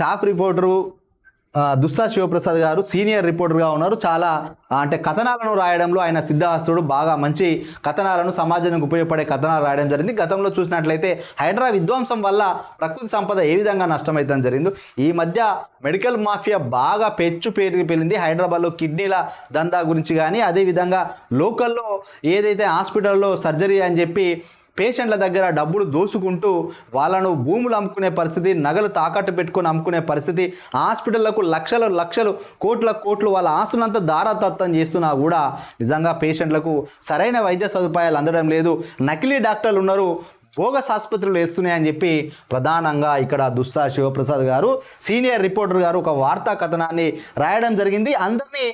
Staff reporter Dussa Sivaprasad గారు senior రిపోర్టర్గా ఉన్నారు. చాలా అంటే కథనాలను రాయడంలో ఆయన సిద్ధాస్తుడు బాగా మంచి కథనాలను సమాజానికి ఉపయోగపడే కథనాలు రాయడం జరిగింది. గతంలో చూసినట్లయితే హైడ్రా విధ్వంసం వల్ల ప్రకృతి సంపద ఏ విధంగా నష్టమైతే జరిగింది ఈ మధ్య మెడికల్ మాఫియా బాగా పెచ్చు పేరు పెళ్ళింది హైదరాబాద్లో కిడ్నీల దందా గురించి కానీ అదేవిధంగా లోకల్లో ఏదైతే హాస్పిటల్లో సర్జరీ అని చెప్పి పేషెంట్ల దగ్గర డబ్బులు దోసుకుంటూ వాళ్ళను భూములు అమ్ముకునే పరిస్థితి నగలు తాకట్టు పెట్టుకొని అమ్ముకునే పరిస్థితి హాస్పిటళ్ళకు లక్షలు లక్షలు కోట్ల కోట్లు వాళ్ళ ఆస్తులంతా దారాతత్వం చేస్తున్నా కూడా నిజంగా పేషెంట్లకు సరైన వైద్య సదుపాయాలు అందడం లేదు. నకిలీ డాక్టర్లు ఉన్నారు బోగస్ ఆసుపత్రులు వేస్తున్నాయని చెప్పి ప్రధానంగా ఇక్కడ దుస్సా శివప్రసాద్ గారు సీనియర్ రిపోర్టర్ గారు ఒక వార్తా కథనాన్ని రాయడం జరిగింది. అందరినీ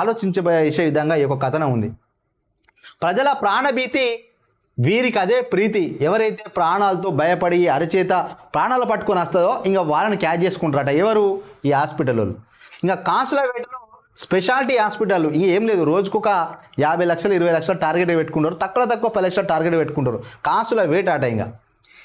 ఆలోచించబోయే విధంగా ఈ యొక్క కథనం ఉంది. ప్రజల ప్రాణభీతి వీరికి అదే ప్రీతి. ఎవరైతే ప్రాణాలతో భయపడి అరచేత ప్రాణాలు పట్టుకొని వస్తుందో ఇంకా వాళ్ళని క్యాచ్ చేసుకుంటారట. ఎవరు? ఈ హాస్పిటల్ వాళ్ళు ఇంకా కాసులవేటలో స్పెషాలిటీ హాస్పిటల్ ఇంక ఏం లేదు. రోజుకొక యాభై లక్షలు ఇరవై లక్షలు టార్గెట్ పెట్టుకుంటారు. తక్కువ తక్కువ పది లక్షలు టార్గెట్ పెట్టుకుంటారు. కాసుల వేటాట ఇంకా.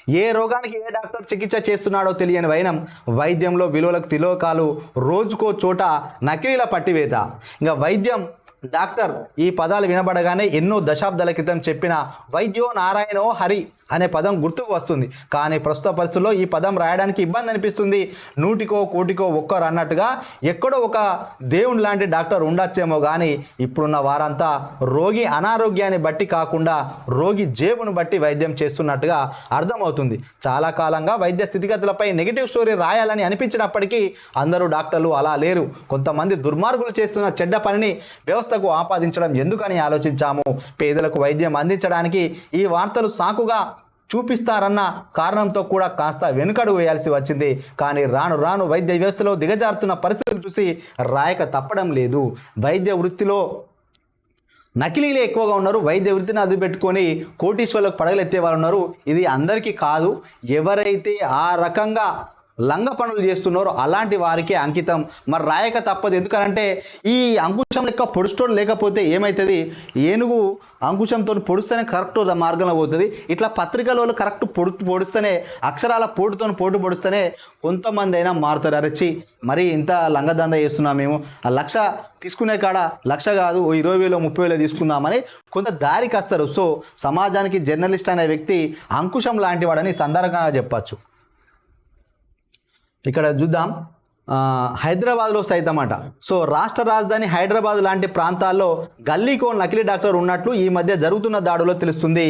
ఏ రోగానికి ఏ డాక్టర్ చికిత్స చేస్తున్నాడో తెలియని వైనం వైద్యంలో విలువలకు తిలోకాలు రోజుకో చోట నకిలీల పట్టివేత. ఇంకా వైద్యం డాక్టర్ ఈ పదాలు వినబడగానే ఎన్నో దశాబ్దాల క్రితం చెప్పిన వైద్యో నారాయణో హరి. అనే పదం గుర్తుకు వస్తుంది. కానీ ప్రస్తుత పరిస్థితుల్లో ఈ పదం రాయడానికి ఇబ్బంది అనిపిస్తుంది. నూటికో కోటికో ఒక్కరు అన్నట్టుగా ఎక్కడో ఒక దేవుని లాంటి డాక్టర్ ఉండొచ్చేమో కానీ ఇప్పుడున్న వారంతా రోగి అనారోగ్యాన్ని బట్టి కాకుండా రోగి జేబును బట్టి వైద్యం చేస్తున్నట్టుగా అర్థమవుతుంది. చాలా కాలంగా వైద్య స్థితిగతులపై నెగిటివ్ స్టోరీ రాయాలని అనిపించినప్పటికీ అందరూ డాక్టర్లు అలా లేరు. కొంతమంది దుర్మార్గులు చేస్తున్న చెడ్డ పనిని వ్యవస్థకు ఆపాదించడం ఎందుకని ఆలోచించాము? పేదలకు వైద్యం అందించడానికి ఈ వార్తలు సాకుగా చూపిస్తారన్న కారణంతో కూడా కాస్త వెనుకడు వేయాల్సి వచ్చింది. కానీ రాను రాను వైద్య వ్యవస్థలో దిగజారుతున్న పరిస్థితులు చూసి రాయక తప్పడం లేదు. వైద్య వృత్తిలో నకిలీలే ఎక్కువగా ఉన్నారు. వైద్య వృత్తిని అది పెట్టుకొని కోటీశ్వర్లకు పడగలెత్తే వాళ్ళు ఉన్నారు. ఇది అందరికీ కాదు. ఎవరైతే ఆ రకంగా లంగ పనులు చేస్తున్నారో. అలాంటి వారికి అంకితం. మరి రాయక తప్పదు. ఎందుకంటే ఈ అంకుశం లెక్క పొడుస్తోడు లేకపోతే ఏమవుతుంది ఏనుగు అంకుశంతో పొడుస్తేనే కరెక్ట్ మార్గంలో పోతుంది. ఇట్లా పత్రికలలో కరెక్ట్ పొడు పొడుస్తేనే అక్షరాల పోటుతో పోటు పొడుస్తేనే కొంతమంది అయినా మారుతారు అరచి మరి ఇంత లంగదంద చేస్తున్నాం మేము. ఆ లక్ష తీసుకునే కాడ లక్ష కాదు ఓ ఇరవై వేలు ముప్పై వేలు తీసుకుందామని కొంత దారికి వస్తారు సో సమాజానికి జర్నలిస్ట్ అనే వ్యక్తి అంకుశం లాంటి వాడని సందర్భంగా చెప్పచ్చు. ఇక్కడ చూద్దాం. హైదరాబాద్లో సైతం సో రాష్ట్ర రాజధాని హైదరాబాద్ లాంటి ప్రాంతాల్లో గల్లీకో నకిలీ డాక్టర్ ఉన్నట్లు ఈ మధ్య జరుగుతున్న దాడులో తెలుస్తుంది.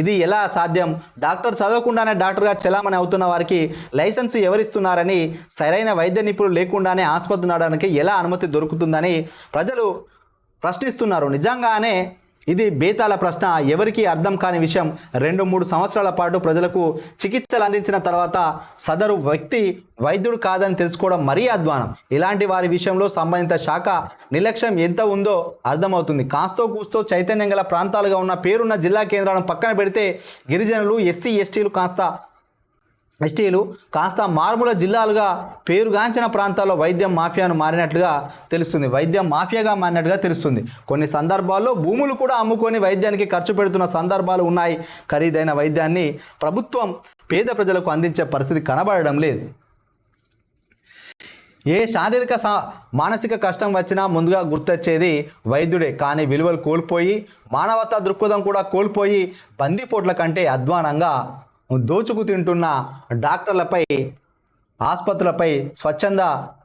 ఇది ఎలా సాధ్యం? డాక్టర్ చదవకుండానే డాక్టర్గా చెలామణి అవుతున్న వారికి లైసెన్స్ ఎవరిస్తున్నారని సరైన వైద్య నిపుణులు లేకుండానే ఆసుపత్రి నడడానికి ఎలా అనుమతి దొరుకుతుందని ప్రజలు ప్రశ్నిస్తున్నారు. నిజంగానే ఇది బేతాల ప్రశ్న. ఎవరికీ అర్థం కాని విషయం. రెండు మూడు సంవత్సరాల పాటు ప్రజలకు చికిత్సలు అందించిన తర్వాత సదరు వ్యక్తి వైద్యుడు కాదని తెలుసుకోవడం మరీ అధ్వానం. ఇలాంటి వారి విషయంలో సంబంధిత శాఖ నిర్లక్ష్యం ఎంత ఉందో అర్థమవుతుంది. కాస్తో కూస్తో చైతన్యం గల ప్రాంతాలుగా ఉన్న పేరున్న జిల్లా కేంద్రాలను పక్కన పెడితే గిరిజనులు ఎస్సీ ఎస్టీలు కాస్త ఎస్టీలు కాస్త మారుమూల జిల్లాలుగా పేరుగాంచిన ప్రాంతాల్లో వైద్యం మాఫియాను మారినట్లుగా తెలుస్తుంది. వైద్యం మాఫియాగా మారినట్టుగా తెలుస్తుంది. కొన్ని సందర్భాల్లో భూములు కూడా అమ్ముకొని వైద్యానికి ఖర్చు పెడుతున్న సందర్భాలు ఉన్నాయి. ఖరీదైన వైద్యాన్ని ప్రభుత్వం పేద ప్రజలకు అందించే పరిస్థితి కనబడడం లేదు. ఏ శారీరక సా మానసిక కష్టం వచ్చినా ముందుగా గుర్తొచ్చేది వైద్యుడే. కానీ విలువలు కోల్పోయి మానవతా దృక్పథం కూడా కోల్పోయి బందిపోట్ల కంటే అధ్వానంగా దోచుకు తింటున్న డాక్టర్లపై ఆసుపత్రులపై స్వచ్ఛంద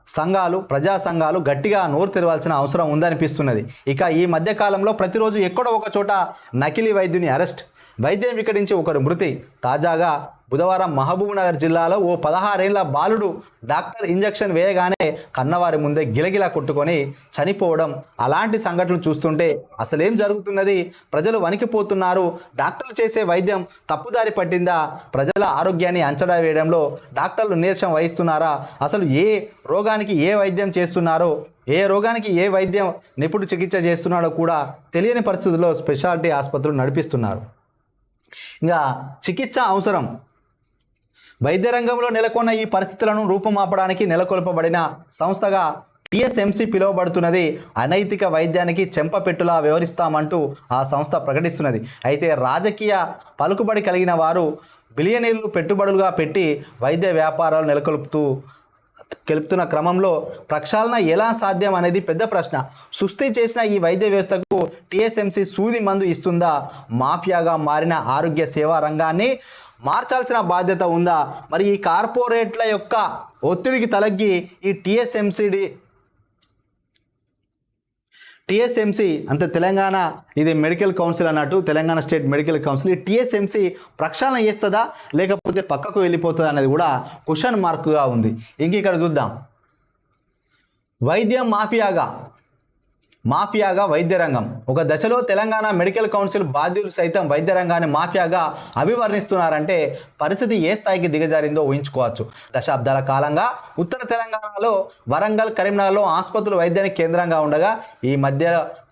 సంఘాలు ప్రజా సంఘాలు గట్టిగా నోరు తెరవాల్సిన అవసరం ఉందనిపిస్తున్నది. ఇక ఈ మధ్యకాలంలో ప్రతిరోజు ఎక్కడో ఒక చోట నకిలీ వైద్యుని అరెస్ట్ వైద్యం వికటించి ఒకరు మృతి తాజాగా బుధవారం మహబూబ్నగర్ జిల్లాలో ఓ పదహారేళ్ళ బాలుడు డాక్టర్ ఇంజెక్షన్ వేయగానే కన్నవారి ముందే గిలగిలా కొట్టుకొని చనిపోవడం అలాంటి సంఘటనలు చూస్తుంటే అసలేం జరుగుతున్నది? ప్రజలు వణికిపోతున్నారు. డాక్టర్లు చేసే వైద్యం తప్పుదారి పట్టిందా? ప్రజల ఆరోగ్యాన్ని అంచనా వేయడంలో డాక్టర్లు నీరసం వహిస్తున్నారా? అసలు ఏ రోగానికి ఏ వైద్యం చేస్తున్నారో ఏ రోగానికి ఏ వైద్యం నిపుణుడు చికిత్స చేస్తున్నాడో కూడా తెలియని పరిస్థితుల్లో స్పెషాలిటీ ఆసుపత్రులు నడిపిస్తున్నారు. ఇంకా చికిత్స అవసరం. వైద్య రంగంలో నెలకొన్న ఈ పరిస్థితులను రూపుమాపడానికి నెలకొల్పబడిన సంస్థగా టిఎస్ఎంసి పిలువబడుతున్నది. అనైతిక వైద్యానికి చెంపపెట్టులా వ్యవహరిస్తామంటూ ఆ సంస్థ ప్రకటిస్తున్నది. అయితే రాజకీయ పలుకుబడి కలిగిన వారు బిలియనీర్లు పెట్టుబడులుగా పెట్టి వైద్య వ్యాపారాలు నెలకొల్పుతూ గెలుపుతున్న క్రమంలో ప్రక్షాళన ఎలా సాధ్యం అనేది పెద్ద ప్రశ్న. సుస్థి చేసిన ఈ వైద్య వ్యవస్థకు టీఎస్ఎంసీ సూది మందు ఇస్తుందా? మాఫియాగా మారిన ఆరోగ్య సేవా రంగాన్ని మార్చాల్సిన బాధ్యత ఉందా? మరి ఈ కార్పొరేట్ల యొక్క ఒత్తిడికి తలగ్గి ఈ టీఎస్ఎంసీడి టిఎస్ఎంసి అంటే తెలంగాణ ఇది మెడికల్ కౌన్సిల్ అన్నట్టు తెలంగాణ స్టేట్ మెడికల్ కౌన్సిల్ ఈ టిఎస్ఎంసి ప్రక్షాళన చేస్తుందా? లేకపోతే పక్కకు వెళ్ళిపోతుందా అనేది కూడా క్వశ్చన్ మార్క్గా ఉంది. ఇంక ఇక్కడ చూద్దాం. వైద్యం మాఫియాగా మాఫియాగా వైద్య రంగం ఒక దశలో తెలంగాణ మెడికల్ కౌన్సిల్ బాధ్యులు సైతం వైద్య రంగాన్ని మాఫియాగా అభివర్ణిస్తున్నారంటే పరిస్థితి ఏ స్థాయికి దిగజారిందో ఊహించుకోవచ్చు. దశాబ్దాల కాలంగా ఉత్తర తెలంగాణలో వరంగల్ కరీంనగర్లో ఆసుపత్రులు వైద్యానికి కేంద్రంగా ఉండగా ఈ మధ్య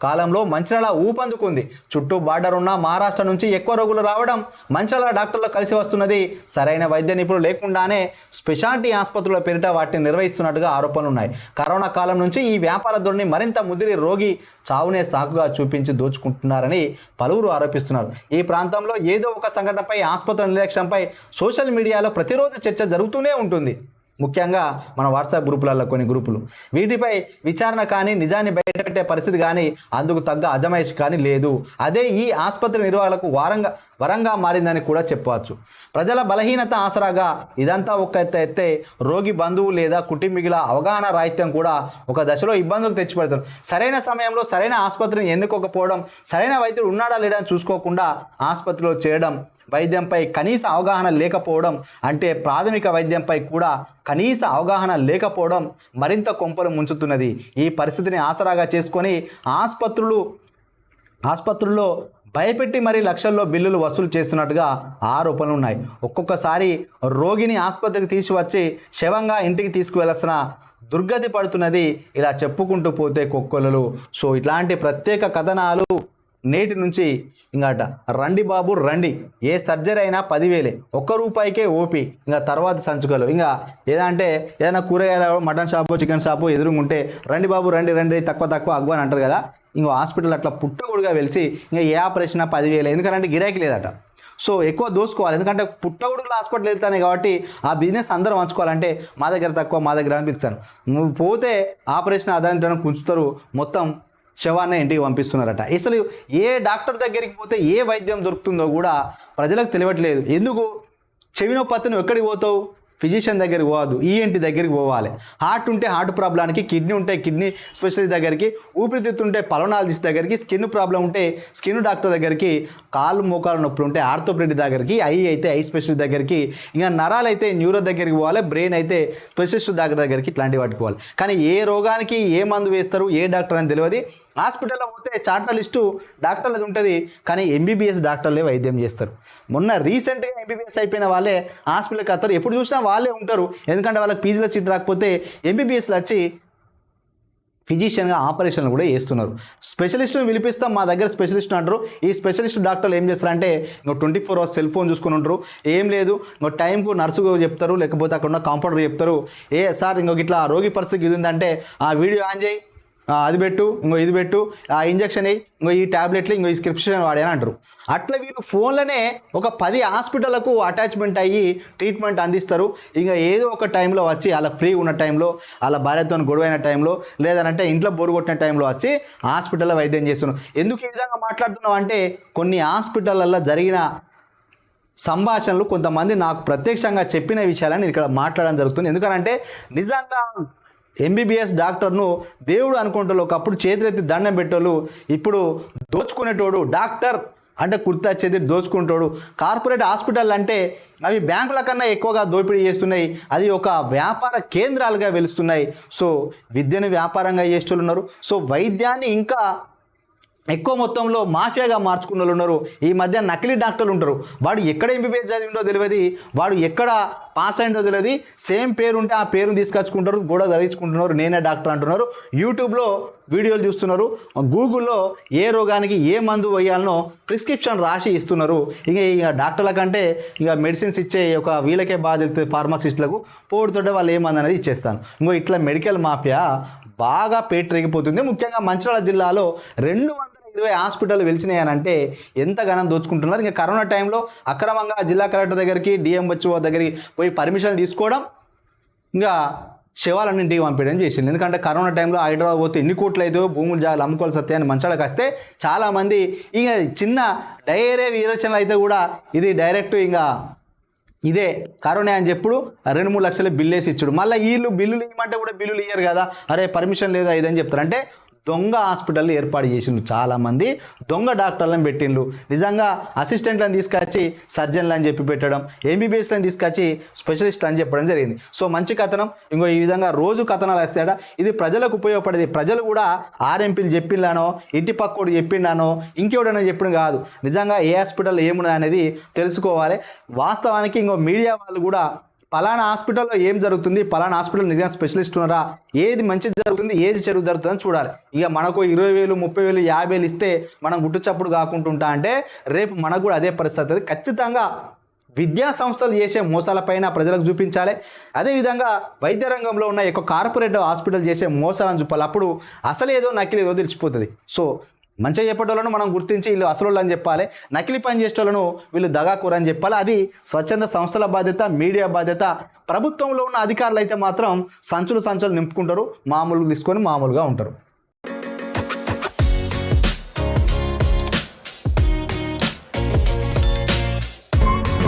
కాలంలో మంచిర్యాల ఊపందుకుంది. చుట్టూ బార్డర్ ఉన్న మహారాష్ట్ర నుంచి ఎక్కువ రోగులు రావడం మంచిర్యాల డాక్టర్లు కలిసి వస్తున్నది. సరైన వైద్య నిపుణులు లేకుండానే స్పెషాలిటీ ఆసుపత్రుల పేరిట వాటిని నిర్వహిస్తున్నట్టుగా ఆరోపణలు ఉన్నాయి కరోనా కాలం నుంచి ఈ వ్యాపార ధోరణి మరింత ముదిరి రోగి చావునే సాకుగా చూపించి దోచుకుంటున్నారని పలువురు ఆరోపిస్తున్నారు. ఈ ప్రాంతంలో ఏదో ఒక సంఘటనపై ఆసుపత్రుల నిర్లక్ష్యంపై సోషల్ మీడియాలో ప్రతిరోజు చర్చ జరుగుతూనే ఉంటుంది. ముఖ్యంగా మన వాట్సాప్ గ్రూపులలో కొన్ని గ్రూపులు. వీటిపై విచారణ కానీ నిజాన్ని బయటపెట్టే పరిస్థితి కానీ అందుకు తగ్గ అజమాయిషి కానీ లేదు. అదే ఈ ఆసుపత్రి నిర్వాహకులకు వారంగా వరంగా మారిందని కూడా చెప్పవచ్చు. ప్రజల బలహీనత ఆసరాగా ఇదంతా ఒక అయితే ఎత్తే రోగి బంధువు లేదా కుటుంబీకుల అవగాహన రాహిత్యం కూడా ఒక దశలో ఇబ్బందులు తెచ్చిపెడతారు. సరైన సమయంలో సరైన ఆసుపత్రిని ఎన్నుకోకపోవడం సరైన వైద్యుడు ఉన్నాడా లేడా చూసుకోకుండా ఆసుపత్రిలో చేయడం వైద్యంపై కనీస అవగాహన లేకపోవడం అంటే ప్రాథమిక వైద్యంపై కూడా కనీస అవగాహన లేకపోవడం మరింత కొంపలు ముంచుతున్నది. ఈ పరిస్థితిని ఆసరాగా చేసుకొని ఆసుపత్రులు ఆసుపత్రుల్లో భయపెట్టి మరీ లక్షల్లో బిల్లులు వసూలు చేస్తున్నట్టుగా ఆరోపణలు ఉన్నాయి. ఒక్కొక్కసారి రోగిని ఆసుపత్రికి తీసుకువచ్చి శవంగా ఇంటికి తీసుకువెళ్ళాల్సిన దుర్గతి పడుతున్నది. ఇలా చెప్పుకుంటూ పోతే కుక్కలలు సో ఇట్లాంటి ప్రత్యేక కథనాలు నేటి నుంచి ఇంకట రండి బాబు రండి. ఏ సర్జరీ అయినా పదివేలే. ఒక్క రూపాయికే ఓపి. ఇంకా తర్వాత సంచుకలు. ఇంకా ఏదంటే ఏదైనా కూరగాయల మటన్ షాపు చికెన్ షాపు ఎదురుగుంటే రండి బాబు రండి రండి తక్కువ తక్కువ అగ్గు అని అంటారు కదా. ఇంకో హాస్పిటల్ అట్లా పుట్టగొడుగా వెలిసి ఇంకా ఏ ఆపరేషన్ పదివేలు. ఎందుకంటే గిరాకీ లేదట. సో ఎక్కువ దోసుకోవాలి. ఎందుకంటే పుట్టగుడుగులు హాస్పిటల్ వెళ్తానే కాబట్టి ఆ బిజినెస్ అందరం పంచుకోవాలంటే మా దగ్గర తక్కువ మా దగ్గర అనిపిస్తాను. నువ్వు పోతే ఆపరేషన్ అదంటే కుంచుతారు. మొత్తం శవాన్ని ఇంటికి పంపిస్తున్నారట. అసలు ఏ డాక్టర్ దగ్గరికి పోతే ఏ వైద్యం దొరుకుతుందో కూడా ప్రజలకు తెలియట్లేదు. ఎందుకు? చెవినో పత్తిని నువ్వు ఎక్కడికి పోతావు? ఫిజిషియన్ దగ్గరికి పోవద్దు. ఈఎన్టి దగ్గరికి పోవాలి. హార్ట్ ఉంటే హార్ట్ ప్రాబ్లానికి కిడ్నీ ఉంటే కిడ్నీ స్పెషలిస్ట్ దగ్గరికి ఊపిరితిత్తు ఉంటే పలనాలజిస్ట్ దగ్గరికి స్కిన్ ప్రాబ్లం ఉంటే స్కిన్ డాక్టర్ దగ్గరికి కాళ్ళు మోకాలు నొప్పులు ఉంటే ఆర్థోపెడిక్ దగ్గరికి ఐ అయితే ఐ స్పెషలిస్ట్ దగ్గరికి ఇంకా నరాలు అయితే న్యూరో దగ్గరికి పోవాలి బ్రెయిన్ అయితే స్పెషలిస్ట్ దగ్గర దగ్గరికి ఇట్లాంటివి వాటికి పోవాలి. కానీ ఏ రోగానికి ఏ మందు వేస్తారు ఏ డాక్టర్ అని తెలియదు. హాస్పిటల్లో పోతే చార్టర్ లిస్టు డాక్టర్లది ఉంటుంది కానీ ఎంబీబీఎస్ డాక్టర్లే వైద్యం చేస్తారు. మొన్న రీసెంట్గా ఎంబీబీఎస్ అయిపోయిన వాళ్ళే హాస్పిటల్కి వస్తారు. ఎప్పుడు చూసినా వాళ్ళే ఉంటారు. ఎందుకంటే వాళ్ళకి పీజీలో సీట్ రాకపోతే ఎంబీబీఎస్లో వచ్చి ఫిజిషియన్గా ఆపరేషన్లు కూడా చేస్తున్నారు. స్పెషలిస్ట్ని పిలిపిస్తాం మా దగ్గర స్పెషలిస్ట్ అంటారు. ఈ స్పెషలిస్ట్ డాక్టర్లు ఏం చేస్తారంటే ఇంకో twenty four hours cell phone చూసుకుని ఉంటారు ఏం లేదు ఇంకో టైంకు నర్సు చెప్తారు లేకపోతే అక్కడ ఉన్న కాంపౌండర్ చెప్తారు. ఏ సార్ ఇంకొక ఇట్లా రోగి పరిస్థితి ఇది ఉందంటే ఆ వీడియో ఆన్ చేయి. అది పెట్టు ఇంకో ఇది పెట్టు ఆ ఇంజక్షన్ అయ్యి ఇంకో ఈ టాబ్లెట్లు ఇంకో ఈ స్క్రిప్షన్ వాడాని అంటారు. అట్లా వీళ్ళు ఫోన్లోనే ఒక పది హాస్పిటళ్ళకు అటాచ్మెంట్ అయ్యి ట్రీట్మెంట్ అందిస్తారు. ఇంకా ఏదో ఒక టైంలో వచ్చి అలా ఫ్రీ ఉన్న టైంలో అలా భార్యతో గొడవైన టైంలో లేదంటే ఇంట్లో బోరు కొట్టిన టైంలో వచ్చి హాస్పిటల్లో వైద్యం చేస్తున్నాం ఎందుకు ఈ విధంగా మాట్లాడుతున్నాం అంటే కొన్ని హాస్పిటళ్ళల్లో జరిగిన సంభాషణలు కొంతమంది నాకు ప్రత్యక్షంగా చెప్పిన విషయాలని ఇక్కడ మాట్లాడడం జరుగుతుంది. ఎందుకంటే నిజంగా ఎంబీబీఎస్ డాక్టర్ను దేవుడు అనుకుంటారు ఒకప్పుడు చేతులెత్తి దండం పెట్టోళ్ళు ఇప్పుడు దోచుకునేటోడు డాక్టర్ అంటే కుర్తా చేతి దోచుకుంటాడు. కార్పొరేట్ హాస్పిటల్ అంటే అవి బ్యాంకుల కన్నా ఎక్కువగా దోపిడీ చేస్తున్నాయి. అది ఒక వ్యాపార కేంద్రాలుగా వెలుస్తున్నాయి. సో విద్యను వ్యాపారంగా చేస్తున్నారు ఉన్నారు. సో వైద్యాన్ని ఇంకా ఎక్కువ మొత్తంలో మాఫియాగా మార్చుకున్న వాళ్ళు ఉన్నారు. ఈ మధ్య నకిలీ డాక్టర్లు ఉంటారు. వాడు ఎక్కడ ఎంబీబీఎస్ చదివిండో తెలియదు. వాడు ఎక్కడ పాస్ అయిందో తెలియదు. సేమ్ పేరు ఉంటే ఆ పేరుని తీసుకొచ్చుకుంటారు గోడ ధరించుకుంటున్నారు నేనే డాక్టర్ అంటున్నారు. యూట్యూబ్లో వీడియోలు చూస్తున్నారు. గూగుల్లో ఏ రోగానికి ఏ మందు వేయాలనో ప్రిస్క్రిప్షన్ రాసి ఇస్తున్నారు. ఇక ఇక డాక్టర్ల కంటే ఇక మెడిసిన్స్ ఇచ్చే ఒక వీళ్ళకే బాధ తెలుస్తుంది ఫార్మసిస్టులకు పోడుతుంటే వాళ్ళు ఏ మందు అనేది ఇచ్చేస్తాను. ఇంకో ఇట్లా మెడికల్ మాఫియా బాగా పేటరేగిపోతుంది ముఖ్యంగా మంచిర్యాల జిల్లాలో రెండు వందల ఇరవై హాస్పిటల్ వెలిచినాయనంటే ఎంత ఘనం దోచుకుంటున్నారు. ఇంకా కరోనా టైంలో అక్రమంగా జిల్లా కలెక్టర్ దగ్గరికి డిఎంహెచ్ఓ దగ్గరికి పోయి పర్మిషన్ తీసుకోవడం ఇంకా శవాలన్నీ పంపించడం చేసింది ఎందుకంటే కరోనా టైంలో హైదరాబాద్ పోతే ఎన్ని కోట్లు అయితే భూములు జాగాలు అమ్ముకోవాల్సి వస్తాయని మంచాలకు వస్తే చాలామంది ఇంకా చిన్న డైరే విరోచనలు అయితే కూడా ఇది డైరెక్ట్ ఇంకా ఇదే కరోనా అని చెప్పుడు రెండు మూడు లక్షల బిల్లు వేసి ఇచ్చుడు. మళ్ళీ వీళ్ళు బిల్లులు ఇవ్వమంటే కూడా బిల్లులు ఇయ్యరు కదా. అరే పర్మిషన్ లేదా ఇదని చెప్తారు. అంటే దొంగ హాస్పిటల్ ఏర్పాటు చేసిండు చాలామంది. దొంగ డాక్టర్లను పెట్టిండ్రు. నిజంగా అసిస్టెంట్లను తీసుకొచ్చి సర్జన్లు అని చెప్పి పెట్టడం ఎంబీబీఎస్లను తీసుకొచ్చి స్పెషలిస్ట్ అని చెప్పడం జరిగింది. సో మంచి కథనం. ఇంకో ఈ విధంగా రోజు కథనాలు వేస్తాడా ఇది ప్రజలకు ఉపయోగపడేది. ప్రజలు కూడా ఆర్ఎంపీలు చెప్పిండానో ఇంటి పక్కోడు చెప్పిండానో ఇంకెవడనో చెప్పిన కాదు. నిజంగా ఏ హాస్పిటల్ ఏమున్నది అనేది తెలుసుకోవాలి. వాస్తవానికి ఇంకో మీడియా వాళ్ళు కూడా పలానా హాస్పిటల్లో ఏం జరుగుతుంది? పలానా హాస్పిటల్ నిజంగా స్పెషలిస్ట్ ఉన్నారా? ఏది మంచిది జరుగుతుంది? ఏది చెడు జరుగుతుందని చూడాలి. ఇక మనకు ఇరవై వేలు ముప్పై వేలు యాభై వేలు ఇస్తే మనం గుట్టుచప్పుడు కాకుంటుంటా అంటే రేపు మనకు కూడా అదే పరిస్థితి ఖచ్చితంగా విద్యా సంస్థలు చేసే మోసాలపైన ప్రజలకు చూపించాలి. అదేవిధంగా వైద్య రంగంలో ఉన్న ఎక్కువ కార్పొరేట్ హాస్పిటల్ చేసే మోసాలను చూపాలి. అప్పుడు అసలేదో నకిలేదో తెలిసిపోతుంది. సో మంచిగా చెప్పేటోళ్ళను మనం గుర్తించి వీళ్ళు అసలు అని చెప్పాలి నకిలీ పని చేసేటోళ్ళను వీళ్ళు దగాకూర అని చెప్పాలి. అది స్వచ్ఛంద సంస్థల బాధ్యత మీడియా బాధ్యత. ప్రభుత్వంలో ఉన్న అధికారులు అయితే మాత్రం సంచులు సంచులు నింపుకుంటారు మామూలుగా తీసుకొని మామూలుగా ఉంటారు.